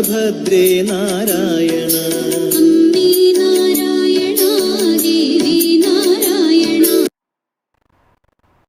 ഭദ്രേ നാരായണ.